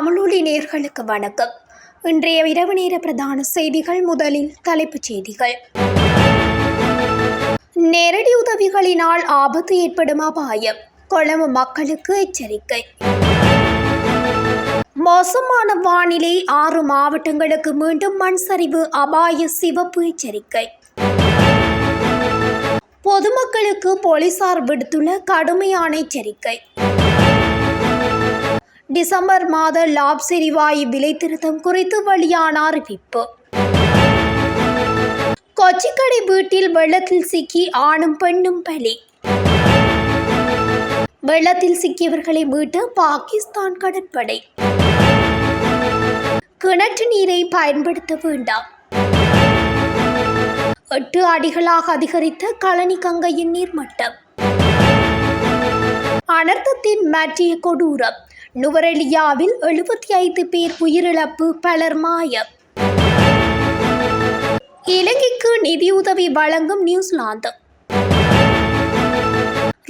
தமிழொலி நேர்களுக்கு வணக்கம். இன்றைய இரவு நேர பிரதான செய்திகள் முதலில் தலைப்புச் செய்திகள். நேரடி உதவிகளினால் ஆபத்து ஏற்படும் அபாயம். கொழும்பு மக்களுக்கு எச்சரிக்கை. மோசமான வானிலை ஆறு மாவட்டங்களுக்கு மீண்டும் மண் சரிவு அபாய சிவப்பு எச்சரிக்கை. பொதுமக்களுக்கு போலீசார் விடுத்துள்ள கடுமையான எச்சரிக்கை. டிசம்பர் மாத லாப் செரிவாயு விலை திருத்தம் குறித்து வெளியான அறிவிப்பு. கொச்சிக்கடை வீட்டில் வெள்ளத்தில் சிக்கி ஆணும் பெண்ணும் பலி. வெள்ளத்தில் சிக்கியவர்களை மீட்டு பாகிஸ்தான் கடற்படை. கிணற்று நீரை பயன்படுத்த வேண்டாம். எட்டு அடிகளாக அதிகரித்த கழனி கங்கையின் நீர்மட்டம். அனர்த்தத்தின் மாற்றிய கொடூரம். நுவரெலியாவில் எழுபத்தி ஐந்து பேர் உயிரிழப்பு பலர் மாயம். இலங்கைக்கு நிதியுதவி வழங்கும் நியூசிலாந்து.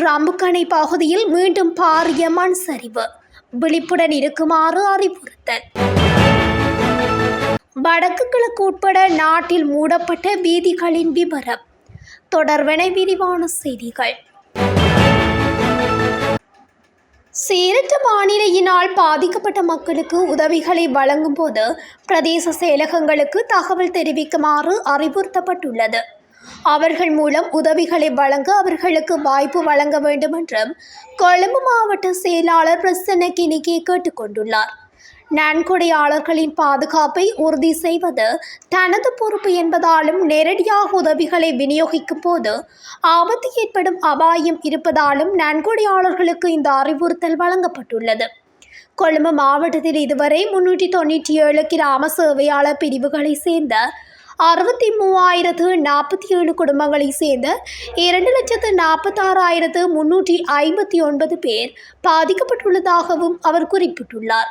ரம்புக்கணை பகுதியில் மீண்டும் பாரிய மண் சரிவு. விழிப்புடன் இருக்குமாறு அறிவுறுத்தல். வடக்கு கிழக்கு உட்பட நாட்டில் மூடப்பட்ட வீதிகளின் விவரம் தொடர்வன விரிவான செய்திகள். சீரற்ற வானிலையினால் பாதிக்கப்பட்ட மக்களுக்கு உதவிகளை வழங்கும் போது பிரதேச செயலகங்களுக்கு தகவல் தெரிவிக்குமாறு அறிவுறுத்தப்பட்டுள்ளது. அவர்கள் மூலம் உதவிகளை வழங்க அவர்களுக்கு வாய்ப்பு வழங்க வேண்டும் என்றும் கொழும்பு மாவட்ட செயலாளர் பிரசன்ன கிணிக்கே கேட்டுக்கொண்டுள்ளார். நன்கொடையாளர்களின் பாதுகாப்பை உறுதி செய்வது தனது பொறுப்பு என்பதாலும் நேரடியாக உதவிகளை விநியோகிக்கும் போது ஆபத்து ஏற்படும் அபாயம் இருப்பதாலும் நன்கொடையாளர்களுக்கு இந்த அறிவுறுத்தல் வழங்கப்பட்டுள்ளது. கொழும்பு மாவட்டத்தில் இதுவரை முன்னூற்றி தொண்ணூற்றி ஏழு கிராம சேவையாளர் பிரிவுகளை சேர்ந்த அறுபத்தி மூவாயிரத்து நாற்பத்தி ஏழு குடும்பங்களை சேர்ந்த இரண்டு லட்சத்து நாற்பத்தாறாயிரத்து முன்னூற்றி ஐம்பத்தி ஒன்பது பேர் பாதிக்கப்பட்டுள்ளதாகவும் அவர் குறிப்பிட்டுள்ளார்.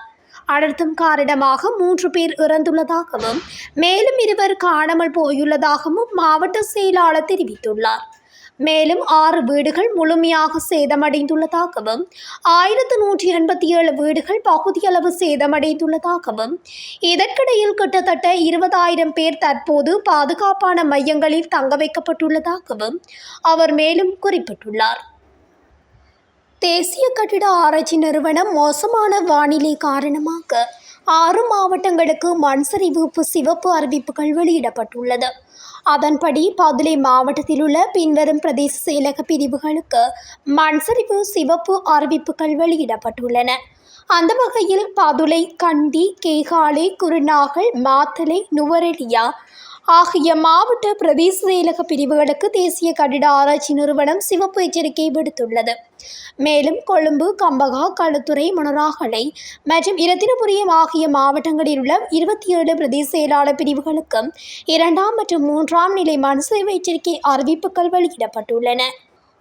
அடர்த்தும் காரணமாக மூன்று பேர் இறந்துள்ளதாகவும் மேலும் இருவர் காணாமல் போயுள்ளதாகவும் மாவட்ட செயலாளர் தெரிவித்துள்ளார். மேலும் ஆறு வீடுகள் முழுமையாக சேதமடைந்துள்ளதாகவும் ஆயிரத்து நூற்றி எண்பத்தி ஏழு வீடுகள் பகுதியளவு சேதமடைந்துள்ளதாகவும் இதற்கிடையில் கிட்டத்தட்ட இருபதாயிரம் பேர் தற்போது பாதுகாப்பான மையங்களில் தங்க வைக்கப்பட்டுள்ளதாகவும் அவர் மேலும் குறிப்பிட்டுள்ளார். தேசிய கட்டிட ஆராய்ச்சி நிறுவனம் மோசமான வானிலை காரணமாக ஆறு மாவட்டங்களுக்கு மண் சரிவு சிவப்பு அறிவிப்புகள் வெளியிடப்பட்டுள்ளது. அதன்படி பதுளை மாவட்டத்தில் உள்ள பின்வரும் பிரதேச செயலக பிரிவுகளுக்கு மண் சரிவு சிவப்பு அறிவிப்புகள் வெளியிடப்பட்டுள்ளன. அந்த வகையில் பதுளை கண்டி கேகாலை குருநாகல் மாத்தலை நுவரெலியா ஆகிய மாவட்ட பிரதேச செயலக பிரிவுகளுக்கு தேசிய கட்டிட ஆராய்ச்சி நிறுவனம் சிவப்பு எச்சரிக்கை விடுத்துள்ளது. மேலும் கொழும்பு கம்பகா களுத்துறை மணராகலை மற்றும் இரத்தினபுரியம் ஆகிய மாவட்டங்களில் உள்ள இருபத்தி ஏழு பிரதேச செயலாளர் பிரிவுகளுக்கும் இரண்டாம் மற்றும் மூன்றாம் நிலை மனுசேவை எச்சரிக்கை அறிவிப்புகள் வெளியிடப்பட்டுள்ளன.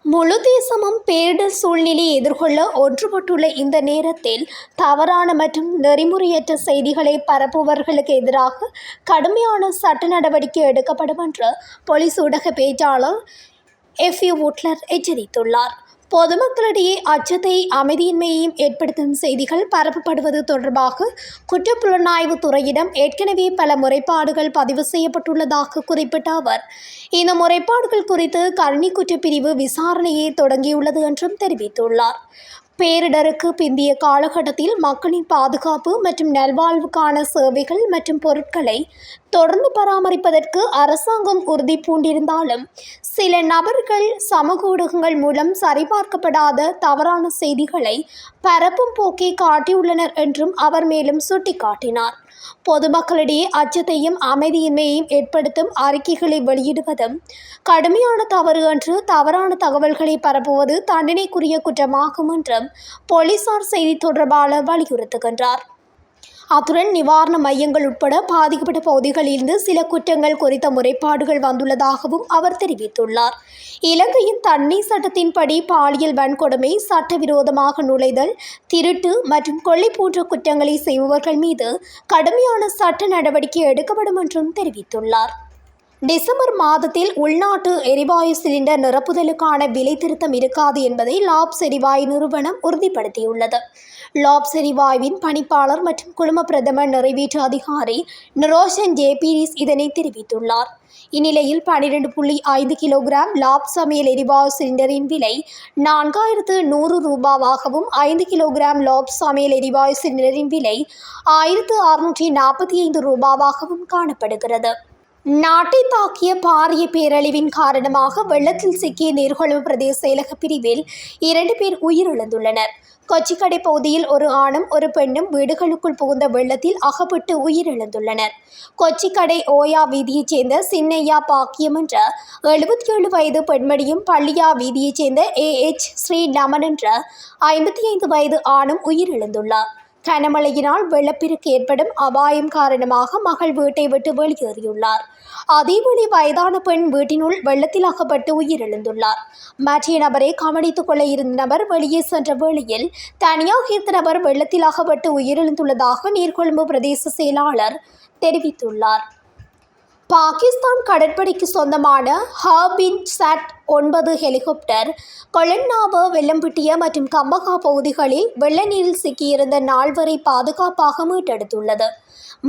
முழு தேசமும் பேரிடர் சூழ்நிலையை எதிர்கொள்ள ஒன்றுபட்டுள்ள இந்த நேரத்தில் தவறான மற்றும் நெறிமுறையற்ற செய்திகளை பரப்புபவர்களுக்கு எதிராக கடுமையான சட்ட நடவடிக்கை எடுக்கப்படும் என்று போலீஸ் ஊடக பேச்சாளர் எஃப் யூ உட்லர் எச்சரித்துள்ளார். பொதுமக்களிடையே அச்சத்தை அமைதியின்மையையும் ஏற்படுத்தும் செய்திகள் பரப்பப்படுவது தொடர்பாக குற்றப்புலனாய்வு துறையிடம் ஏற்கனவே பல முறைப்பாடுகள் பதிவு செய்யப்பட்டுள்ளதாக குறிப்பிட்ட அவர். இந்த முறைப்பாடுகள் குறித்து கருணி குற்றப்பிரிவு விசாரணையை தொடங்கியுள்ளது என்றும் தெரிவித்துள்ளார். பேரிடருக்கு பிந்திய காலகட்டத்தில் மக்களின் பாதுகாப்பு மற்றும் நல்வாழ்வுக்கான சேவைகள் மற்றும் பொருட்களை தொடர்ந்து பராமரிப்பதற்கு அரசாங்கம் உறுதி பூண்டிருந்தாலும் சில நபர்கள் சமூக ஊடகங்கள் மூலம் சரிபார்க்கப்படாத தவறான செய்திகளை பரப்பும் போக்கை காட்டியுள்ளனர் என்றும் அவர் மேலும் சுட்டிக்காட்டினார். பொதுமக்களிடையே அச்சத்தையும் அமைதியின்மையையும் ஏற்படுத்தும் அறிக்கைகளை வெளியிடுவதும் கடுமையான தவறு என்று தவறான தகவல்களை பரப்புவது தண்டனைக்குரிய குற்றமாகும் என்றும் போலீசார் செய்தி தொடர்பாளர் வலியுறுத்துகின்றார். அத்துடன் நிவாரண மையங்கள் உட்பட பாதிக்கப்பட்ட பகுதிகளிலிருந்து சில குற்றங்கள் குறித்த முறைப்பாடுகள் வந்துள்ளதாகவும் அவர் தெரிவித்துள்ளார். இலங்கையின் தண்ணீர் சட்டத்தின்படி பாலியல் வன்கொடுமை சட்டவிரோதமாக நுழைதல் திருட்டு மற்றும் கொள்ளை போன்ற குற்றங்களை செய்பவர்கள் மீது கடுமையான சட்ட நடவடிக்கை எடுக்கப்படும் என்றும் தெரிவித்துள்ளார். டிசம்பர் மாதத்தில் உள்நாட்டு எரிவாயு சிலிண்டர் நிரப்புதலுக்கான விலை திருத்தம் இருக்காது என்பதை லாப்ஸ் எரிவாயு நிறுவனம் உறுதிப்படுத்தியுள்ளது. லாப்ஸ் எரிவாயுவின் பணிப்பாளர் மற்றும் குழும பிரதமர் நிறைவேற்று அதிகாரி நிரோஷன் ஜேபீரிஸ் இதனை தெரிவித்துள்ளார். இந்நிலையில் பனிரெண்டு புள்ளி ஐந்து கிலோகிராம் லாப் சமையல் எரிவாயு சிலிண்டரின் விலை நான்காயிரத்து நூறு ரூபாவாகவும் ஐந்து கிலோகிராம் லாப் சமையல் எரிவாயு சிலிண்டரின் விலை ஆயிரத்து அறுநூற்றி நாற்பத்தி ஐந்து ரூபாவாகவும் காணப்படுகிறது. நாட்டை தாக்கிய பாரிய பேரழிவின் காரணமாக வெள்ளத்தில் சிக்கிய நீர்கொழும்பு பிரதேச செயலக பிரிவில் இரண்டு பேர் உயிரிழந்துள்ளனர். கொச்சிக்கடை பகுதியில் ஒரு ஆணும் ஒரு பெண்ணும் வீடுகளுக்குள் புகுந்த வெள்ளத்தில் அகப்பட்டு உயிரிழந்துள்ளனர். கொச்சிக்கடை ஓயா வீதியைச் சேர்ந்த சின்னையா பாக்கியம் என்ற எழுபத்தி ஏழு வயது பெண்மணியும் பள்ளியா வீதியைச் சேர்ந்த ஏ எச் ஸ்ரீ நமன் என்ற ஐம்பத்தி ஐந்து வயது ஆணும் உயிரிழந்துள்ளார். கனமழையினால் வெள்ளப்பெருக்கு ஏற்படும் அபாயம் காரணமாக மகள் வீட்டை விட்டு வெளியேறியுள்ளார். அதேவேளை வயதான பெண் வீட்டினுள் வெள்ளத்தில் அகப்பட்டு உயிரிழந்துள்ளார். மற்ற நபரை கவனித்துக் கொள்ள இருந்த நபர் வெளியே சென்ற வேளையில் தனியாக இருந்த நபர் வெள்ளத்தில் அகப்பட்டு உயிரிழந்துள்ளதாக நீர்கொழும்பு பிரதேச செயலாளர் தெரிவித்துள்ளார். பாகிஸ்தான் கடற்படைக்கு சொந்தமான ஹாபின் சாட் ஒன்பது ஹெலிகாப்டர் கொலன்னாவ வெள்ளம்பிட்டிய மற்றும் கம்பகா பகுதிகளில் வெள்ள நீரில் சிக்கியிருந்த நால்வரை பாதுகாப்பாக மீட்டெடுத்துள்ளது.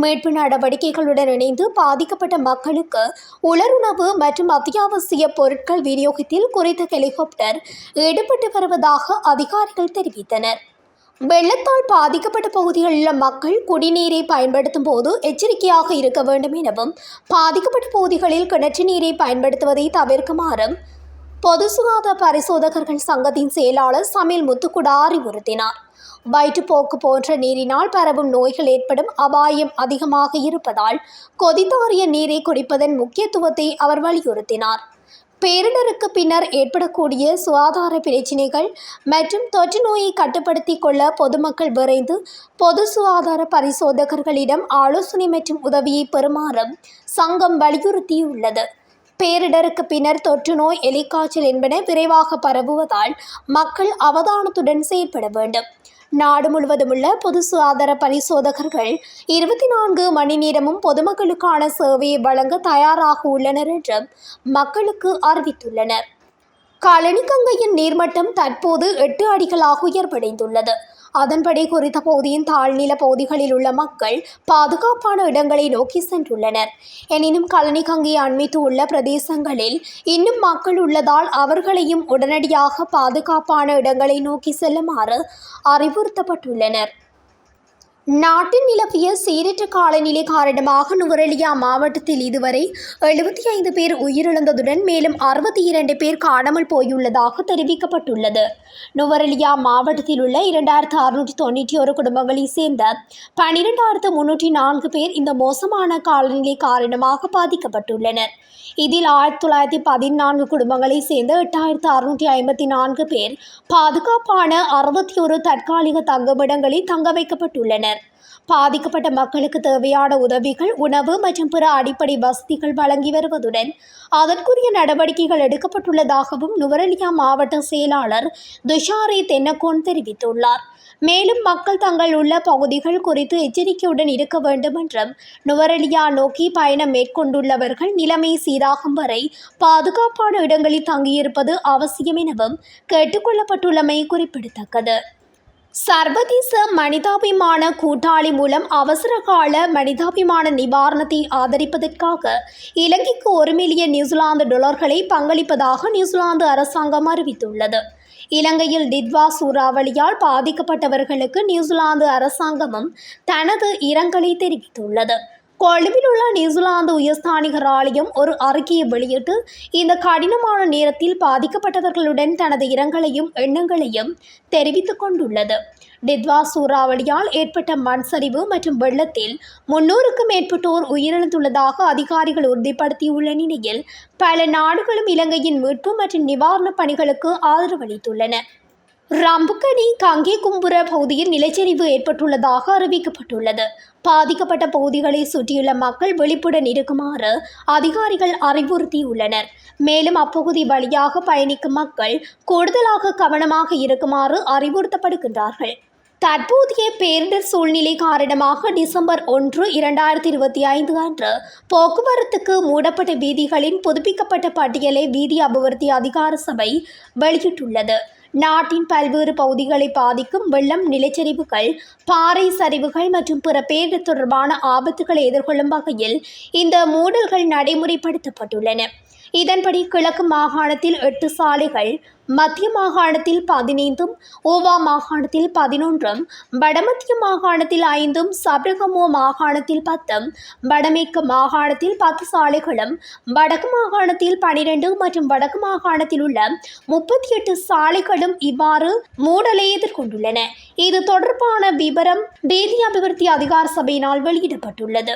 மீட்பு நடவடிக்கைகளுடன் இணைந்து பாதிக்கப்பட்ட மக்களுக்கு உலருணவு மற்றும் அத்தியாவசிய பொருட்கள் விநியோகத்தில் குறித்த ஹெலிகாப்டர் ஈடுபட்டு வருவதாக அதிகாரிகள் தெரிவித்தனர். வெள்ளத்தால் பாதிக்கப்பட்ட பகுதிகளில் உள்ள மக்கள் குடிநீரை பயன்படுத்தும் போது எச்சரிக்கையாக இருக்க வேண்டும் எனவும் பாதிக்கப்பட்ட பகுதிகளில் கிணற்று நீரை பயன்படுத்துவதை தவிர்க்குமாறும் பொது சுகாதார பரிசோதகர்கள் சங்கத்தின் செயலாளர் சமையல் முத்துக்குடா அறிவுறுத்தினார். வயிற்றுப்போக்கு போன்ற நீரினால் பரவும் நோய்கள் ஏற்படும் அபாயம் அதிகமாக இருப்பதால் கொதித்தாறிய நீரை குடிப்பதன் முக்கியத்துவத்தை அவர் வலியுறுத்தினார். பேரிடருக்கு பின்னர் ஏற்படக்கூடிய சுகாதார பிரச்சினைகள் மற்றும் தொற்று நோயை கட்டுப்படுத்தி கொள்ள பொதுமக்கள் விரைந்து பொது சுகாதார பரிசோதகர்களிடம் ஆலோசனை மற்றும் உதவியை பெறுமாறும் சங்கம் வலியுறுத்தியுள்ளது. பேரிடருக்கு பின்னர் தொற்று நோய் எலிக்காய்ச்சல் என்பன விரைவாக பரவுவதால் மக்கள் அவதானத்துடன் செயல்பட வேண்டும். நாடு முழுவதும் உள்ள பொது சுகாதார பரிசோதகர்கள் இருபத்தி நான்கு மணி நேரமும் பொதுமக்களுக்கான சேவையை வழங்க தயாராக உள்ளனர் என்றும் மக்களுக்கு அறிவித்துள்ளனர். கழனிக்கங்கையின் நீர்மட்டம் தற்போது எட்டு அடிகளாக உயர்வடைந்துள்ளது. அதன்படி குறித்த பகுதியின் தாழ்நில பகுதிகளில் உள்ள மக்கள் பாதுகாப்பான இடங்களை நோக்கி சென்றுள்ளனர். எனினும் கழனிக்கங்கை அண்மித்து உள்ள பிரதேசங்களில் இன்னும் மக்கள் உள்ளதால் அவர்களையும் உடனடியாக பாதுகாப்பான இடங்களை நோக்கி செல்லுமாறு அறிவுறுத்தப்பட்டுள்ளனர். நாட்டில் நிலவிய சீரற்ற காலநிலை காரணமாக நுவரெலியா மாவட்டத்தில் இதுவரை எழுபத்தி ஐந்து பேர் உயிரிழந்ததுடன் மேலும் அறுபத்தி இரண்டு பேர் காணாமல் போயுள்ளதாக தெரிவிக்கப்பட்டுள்ளது. நுவரெலியா மாவட்டத்தில் உள்ள இரண்டாயிரத்து அறுநூற்றி தொண்ணூற்றி ஒரு குடும்பங்களைச் சேர்ந்த பனிரெண்டாயிரத்து முன்னூற்றி நான்கு பேர் இந்த மோசமான காலநிலை காரணமாக பாதிக்கப்பட்டுள்ளனர். இதில் ஆயிரத்தி தொள்ளாயிரத்தி பதினான்கு குடும்பங்களைச் சேர்ந்த எட்டாயிரத்து அறுநூற்றி ஐம்பத்தி நான்கு பேர் பாதுகாப்பான அறுபத்தி ஒரு தற்காலிக தங்குமிடங்களில் தங்க வைக்கப்பட்டுள்ளனர். பாதிக்கப்பட்ட மக்களுக்கு தேவையான உதவிகள் உணவு மற்றும் பிற அடிப்படை வசதிகள் வழங்கி வருவதுடன் அதற்குரிய நடவடிக்கைகள் எடுக்கப்பட்டுள்ளதாகவும் நுவரெலியா மாவட்ட செயலாளர் துஷாரே தென்னகோன் தெரிவித்துள்ளார். மேலும் மக்கள் தங்கள் உள்ள பகுதிகள் குறித்து எச்சரிக்கையுடன் இருக்க வேண்டும் என்றும் நுவரெலியா நோக்கி பயணம் மேற்கொண்டுள்ளவர்கள் நிலைமை சீராகும் வரை பாதுகாப்பான இடங்களில் தங்கியிருப்பது அவசியம் எனவும் கேட்டுக்கொள்ளப்பட்டுள்ளமை குறிப்பிடத்தக்கது. சர்வதேச மனிதாபிமான கூட்டாளி மூலம் அவசரகால மனிதாபிமான நிவாரணத்தை ஆதரிப்பதற்காக இலங்கைக்கு ஒரு மில்லியன் நியூசிலாந்து டொலர்களை பங்களிப்பதாக நியூசிலாந்து அரசாங்கம் அறிவித்துள்ளது. இலங்கையில் டிட்வா சூறாவளியால் பாதிக்கப்பட்டவர்களுக்கு நியூசிலாந்து அரசாங்கமும் தனது இரங்கலை தெரிவித்துள்ளது. கொழும்பில் உள்ள நியூசிலாந்து உயர்ஸ்தானிகர் ஆலயம் ஒரு அறிக்கையை வெளியிட்டு இந்த கடினமான நேரத்தில் பாதிக்கப்பட்டவர்களுடன் தனது இரங்கலையும் எண்ணங்களையும் தெரிவித்துக் கொண்டுள்ளது. டித்வா சூறாவளியால் ஏற்பட்ட மண் சரிவு மற்றும் வெள்ளத்தில் முன்னூறுக்கும் மேற்பட்டோர் உயிரிழந்துள்ளதாக அதிகாரிகள் உறுதிப்படுத்தியுள்ள நிலையில் பல நாடுகளும் இலங்கையின் மீட்பு மற்றும் நிவாரணப் பணிகளுக்கு ஆதரவளித்துள்ளன. ரம்புக்கணி கங்கே கும்புர பகுதியில் நிலச்சரிவு ஏற்பட்டுள்ளதாக அறிவிக்கப்பட்டுள்ளது. பாதிக்கப்பட்ட பகுதிகளை சுற்றியுள்ள மக்கள் விழிப்புடன் இருக்குமாறு அதிகாரிகள் அறிவுறுத்தியுள்ளனர். மேலும் அப்பகுதி வழியாக பயணிக்கும் மக்கள் கூடுதலாக கவனமாக இருக்குமாறு அறிவுறுத்தப்படுகின்றார்கள். தற்போதைய பேரிடர் சூழ்நிலை காரணமாக டிசம்பர் ஒன்று இரண்டாயிரத்தி இருபத்தி ஐந்து அன்று போக்குவரத்துக்கு மூடப்பட்ட வீதிகளின் புதுப்பிக்கப்பட்ட பட்டியலை வீதி அபிவிருத்தி அதிகார சபை வெளியிட்டுள்ளது. நாட்டின் பல்வேறு பகுதிகளை பாதிக்கும் வெள்ளம் நிலச்சரிவுகள் பாறை சரிவுகள் மற்றும் பிற பேரிடர் தொடர்பான ஆபத்துகளை எதிர்கொள்ளும் வகையில் இந்த மூடல்கள் நடைமுறைப்படுத்தப்பட்டுள்ளன. இதன்படி கிழக்கு மாகாணத்தில் எட்டு சாலைகள் மத்திய மாகாணத்தில் பதினைந்தும் ஓவா மாகாணத்தில் பதினொன்றும் வடமத்திய மாகாணத்தில் ஐந்தும் சபரகமோ மாகாணத்தில் பத்தும் வடமேற்கு மாகாணத்தில் பத்து சாலைகளும் வடக்கு மாகாணத்தில் பனிரெண்டு மற்றும் வடக்கு மாகாணத்தில் உள்ள முப்பத்தி எட்டு சாலைகளும் இவ்வாறு மூடலை எதிர்கொண்டுள்ளன. இது தொடர்பான விவரம் வேதி அபிவிருத்தி அதிகார சபையினால் வெளியிடப்பட்டுள்ளது.